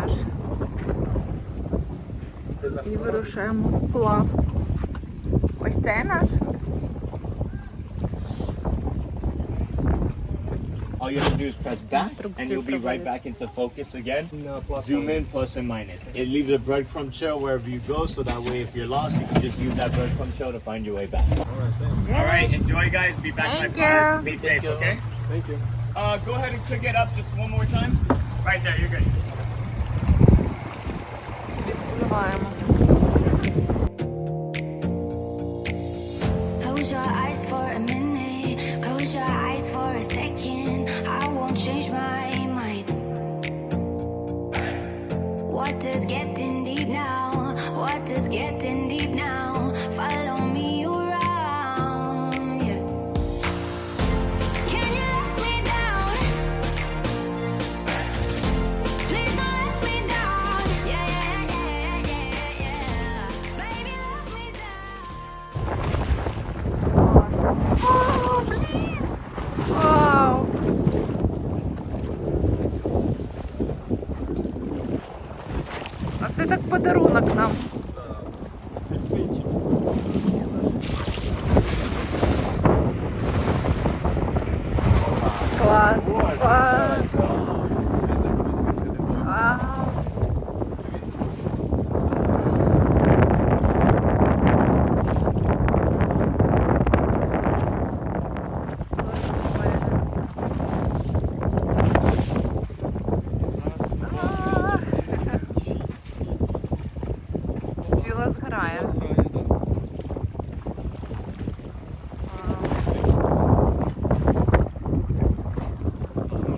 наш. І вирушаємо. Ось наш. All you have to do is press back, and you'll be right back into focus again. Zoom in, plus and minus. It leaves a breadcrumb trail wherever you go, so that way if you're lost, you can just use that breadcrumb trail to find your way back. All right, enjoy, guys. Be back Thank by five. Be safe, okay? Thank you. Uh, go ahead and click it up just one more time. Right there, you're good. О, блін! Вау! А це так подарунок нам. Клас! Клас! Вау! Ціла зграя.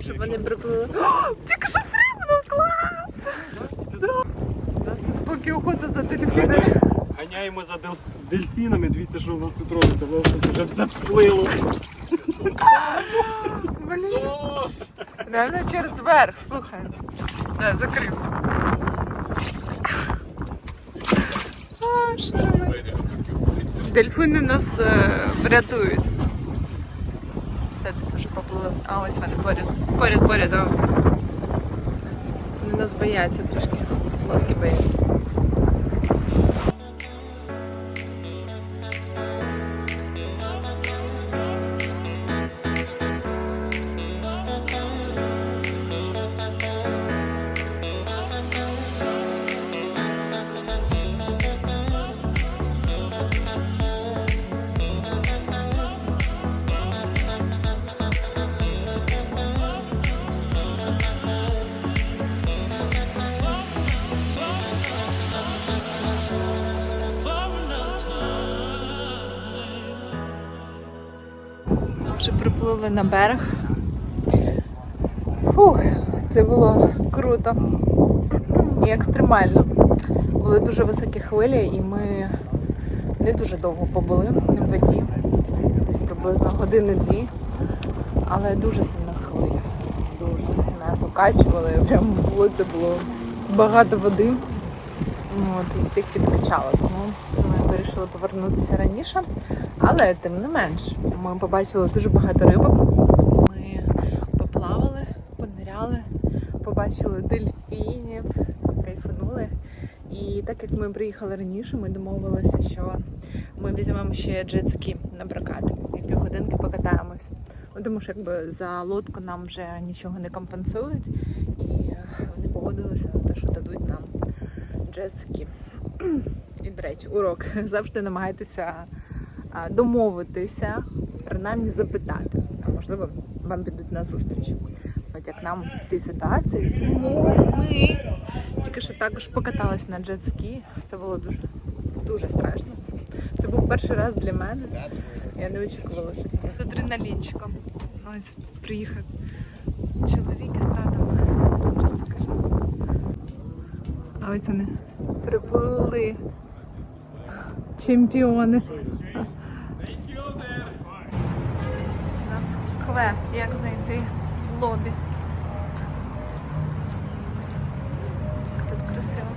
Щоб вони приплили. О, Тільки що стрибнув! Клас! У нас тут поки охота за дельфінами. Ганяємо за дел- дельфінами. Дивіться, що у нас тут робиться. У нас тут вже все всплило. Сос! Реально через верх, слухай. Да, закрив. Дельфини нас е, врятують. Все, це вже поплили. А ось вони поряд. Поряд, поряд. Вони нас бояться трошки. Лодки бояться. Вже приплили на берег. Фух, це було круто і екстремально. Були дуже високі хвилі, і ми не дуже довго побули в воді, десь приблизно години-дві, але дуже сильна хвиля. Дуже нас окачували, прямо в лодці було багато води. От, і всіх підкачало, тому вирішили повернутися раніше. Але тим не менш, ми побачили дуже багато рибок. Ми поплавали, пониряли, побачили дельфінів, кайфанули. І так як ми приїхали раніше, ми домовилися, що ми візьмемо ще джетські на прокат і півгодинки покатаємось. Ну, Тому що якби за лодку нам вже нічого не компенсують, і вони погодилися на те, що дадуть нам джетські. І, до речі, урок. Завжди намагайтеся домовитися, принаймні запитати. А можливо, вам підуть на зустріч. От як нам в цій ситуації. Тому ми тільки що також покатались на джетські. Це було дуже, дуже страшно. Це був перший раз для мене. Я не очікувала, що це з адреналінчиком. Ось приїхав чоловік із татом. Зараз покажу. А ось вони приплили. Чемпіони. У нас квест, як знайти лобі. Як тут красиво.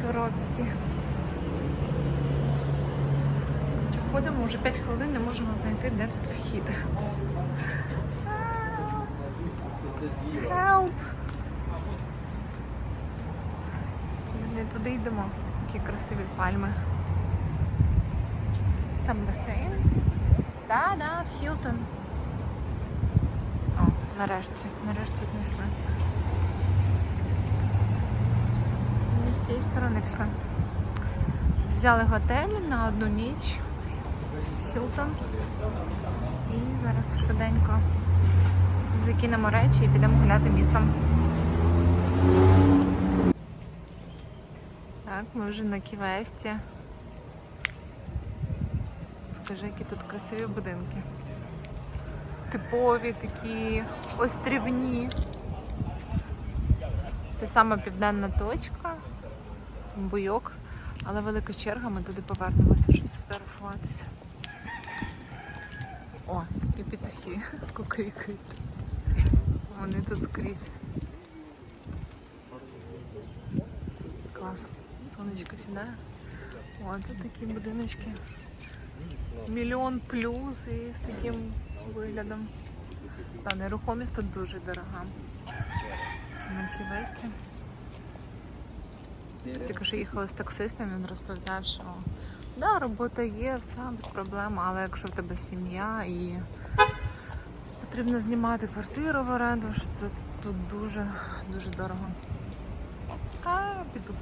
Тропіки. Ходимо вже 5 хвилин, не можемо знайти, де тут вхід. Help! Не туди йдемо. Які красиві пальми. Там басейн. Да, да, Хілтон. О, нарешті, нарешті знайшли. Ми з цієї сторони пішли. Взяли готель на одну ніч. Хілтон. І зараз швиденько закинемо речі і підемо гуляти містом. Так, ми вже на Ківесті. Покажи, які тут красиві будинки. Типові такі острівні. Це саме південна точка, буйок, але велика черга, ми туди повернемося, щоб сфотографуватися. О, і петухи кукарікають. Вони тут скрізь. Клас. Сонечко сідає. О, тут такі будиночки. Мільйон плюс і з таким виглядом. Та нерухомість тут дуже дорога. На Ківесті. Тільки що їхали з таксистом, він розповідав, що да, робота є, все без проблем, але якщо в тебе сім'я і потрібно знімати квартиру в оренду, що це тут дуже, дуже дорого. А, піду.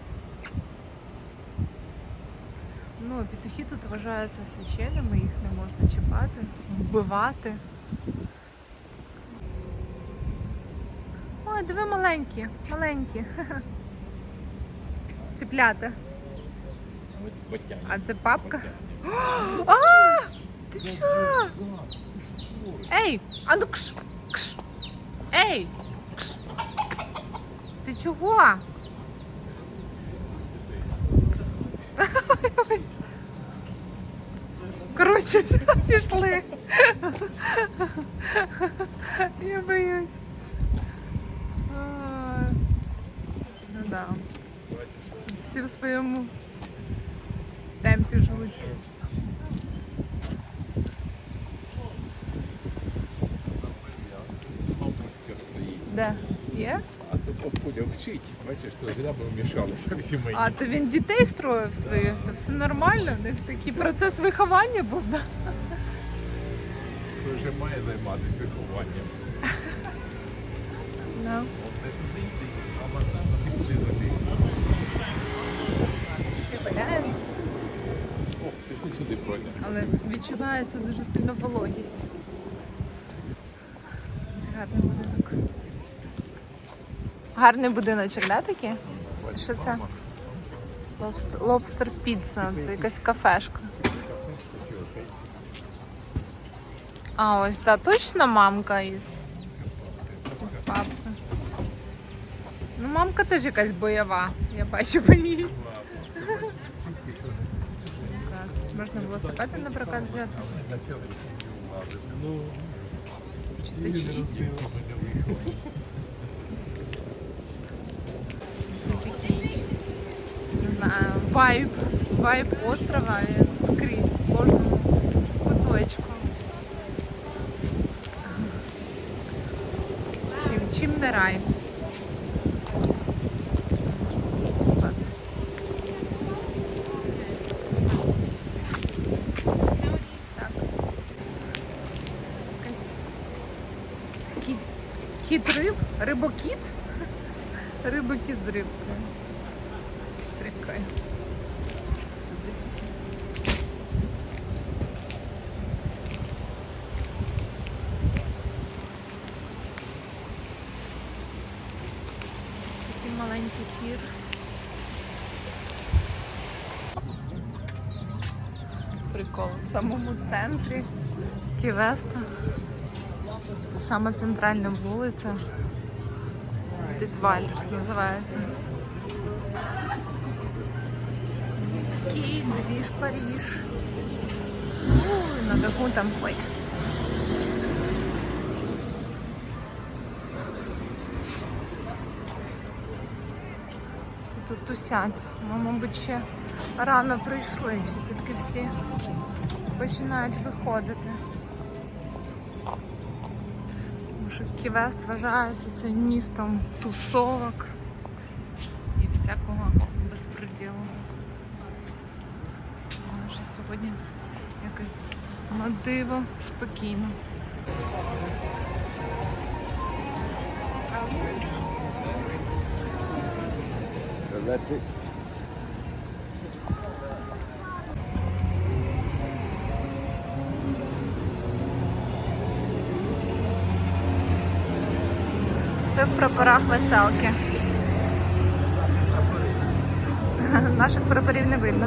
Ну, петухи тут вважаються священними, їх не можна чіпати, вбивати. Ой, диви маленькі, маленькі. Цеплята. Ось потягне. А це папка? А! Ти чо? Ей! А ну кш! Кш! Ей! Кш! Ти чого? Коротше, пішли. Я боюсь. А, Ну да. Всі в своєму темпі живуть. Де? Є? А вчить, бачиш, то зря би вмішалися всі мої. А то він дітей строїв своїх, то все нормально. У них такий процес виховання був, да? То вже має займатися вихованням. Гуляють, О, пішли сюди пройдемо. але відчувається дуже сильно вологість. Це гарний будинок. Гарний будиночок, да, такий? Що це? Лобстер, лобстер піца, це якась кафешка. А ось та точно мамка із. Із папки. Ну, мамка теж якась бойова, я бачу по ній. Можна велосипеди на прокат взяти. Ну, Це чиїсь. Це такий, не знаю, вайб, вайб острова скрізь в кожному куточку. Чим, чим не рай. Кіт риб, рибокіт. Рибокіт з рибкою. Прикольно. Прикол. В самому центрі Ківеста. Саме центральна вулиця. Дитвальдерс називається. Такий двіж Паріж. Ой, на даху там. Ой. Тут тусять. Ми, мабуть, ще рано прийшли, ще тільки всі починають виходити. Тому що Ківест вважається цим містом тусовок і всякого безпреділу. Може сьогодні якось на диво спокійно. Все в прапорах веселки. Наших прапорів не видно.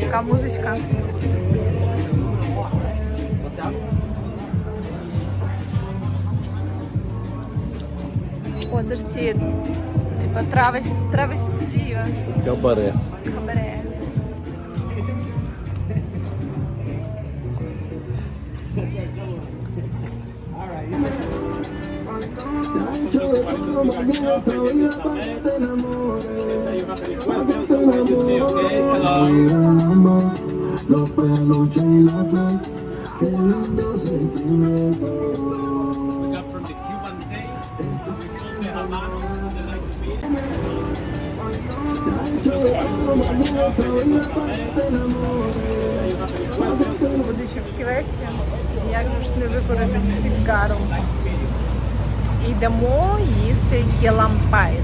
Така музичка. О, це ж ці, типа травесть, травесті діва. Кабаре. Кабаре. Будучи в квесті, як ж не викорити сігару. Йдемо їсти кілампай.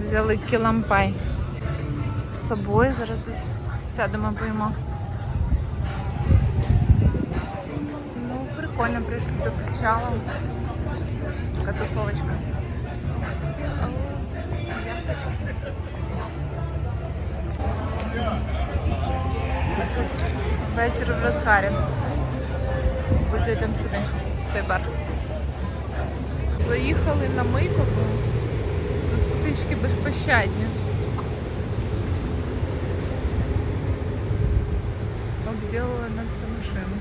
Взяли кілампай з собою. Зараз десь сядемо поїмо. Ну, прикольно прийшли до причалу. Така тусовочка. Вечір в розгарі. Ось зайдемо сюди, в цей бар. Заїхали на Мийкову. Тут птички безпощадні. Обділили на всю машину.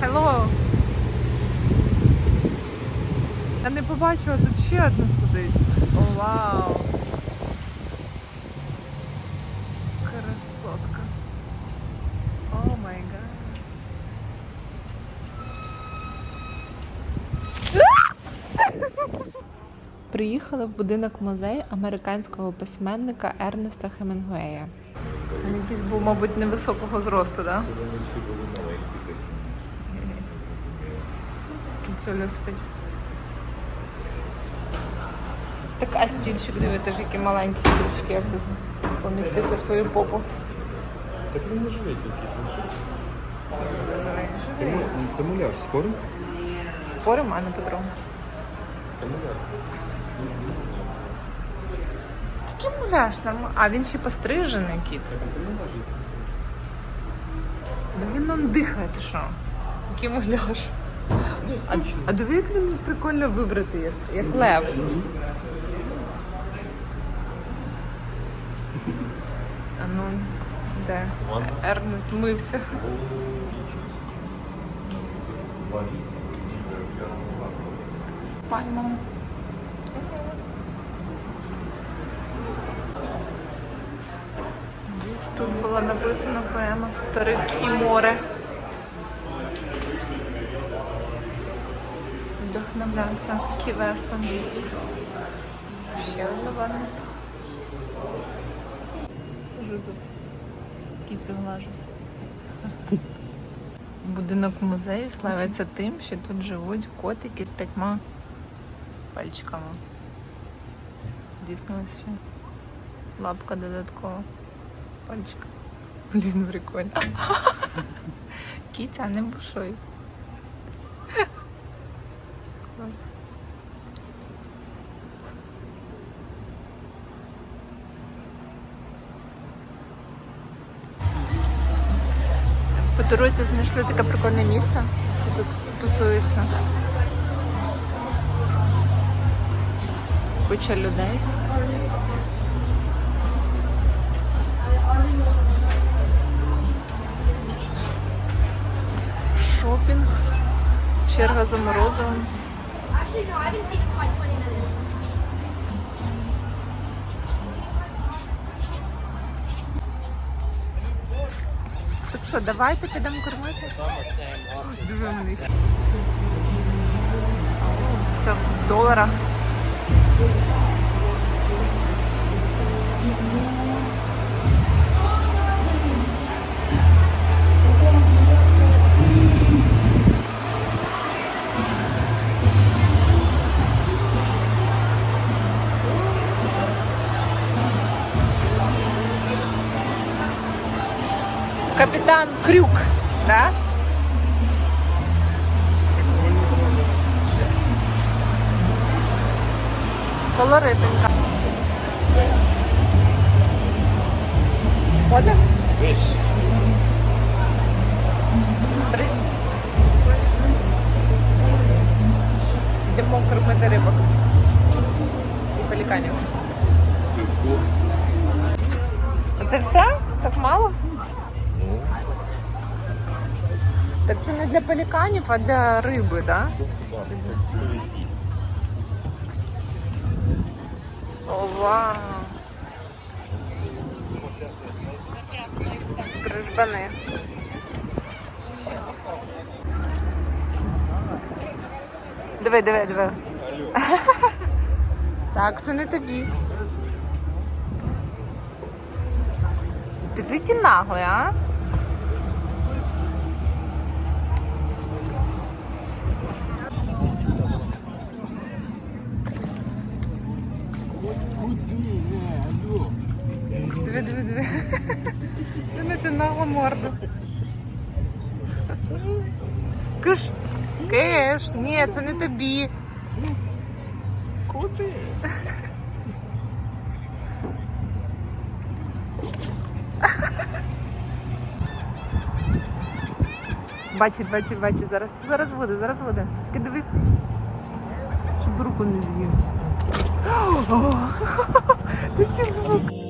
Hello. Я не побачила, тут ще одна сидить. О, вау. Красотка. О май гад. Приїхали в будинок музей американського письменника Ернеста Хемінгуея. Він якийсь був, мабуть, невисокого зросту, так? Да? Вони всі були маленькі такі. Кіцюля спить. Так, а стільчик, диви, теж які маленькі стільчики, як тут помістити свою попу. Так він не живий тільки. Це, Живий. це муляж, спорим? Споримо, а не Петро. Це муляж. Такий муляж нормально. А він ще пострижений кіт. Так, це муляж. Да він он дихає, ти що? Який муляж. А, а диви, як він прикольно вибрати, як, як лев. А ну, де? Ернест мився. Пальмом. Десь тут була написана поема Старик і море. Вдохновлявся ківестом. Ще одна ванна. Сижу тут. Кіцю глажу. Будинок музею славиться тим, що тут живуть котики з п'ятьма пальчиками. Дійсно ще лапка додаткова. Пальчик. Блін, прикольно. Кітя, не бушуй. Клас. Дорозі знайшли таке прикольне місце, що тут тусується. Куча людей. Шопінг. черга за морозивом. Що, давайте підемо кормити? Диви на. Все в доларах. Капітан Крюк, да? Колоритинка. Ходим? Три. Йдемо кормити рибок. І пеліканів. Оце все? Так мало? Так це не для пеліканів, а для риби, так? Да? О, вау. Крижбани. Диви, диви, диви. Так, це не тобі. Диви ті наглий, а? Морду. Киш. Киш, ні, це не тобі. Куди? Бачить, бачить, бачить. Зараз, зараз буде, зараз буде. Тільки дивись, щоб руку не з'їв. Такий звук.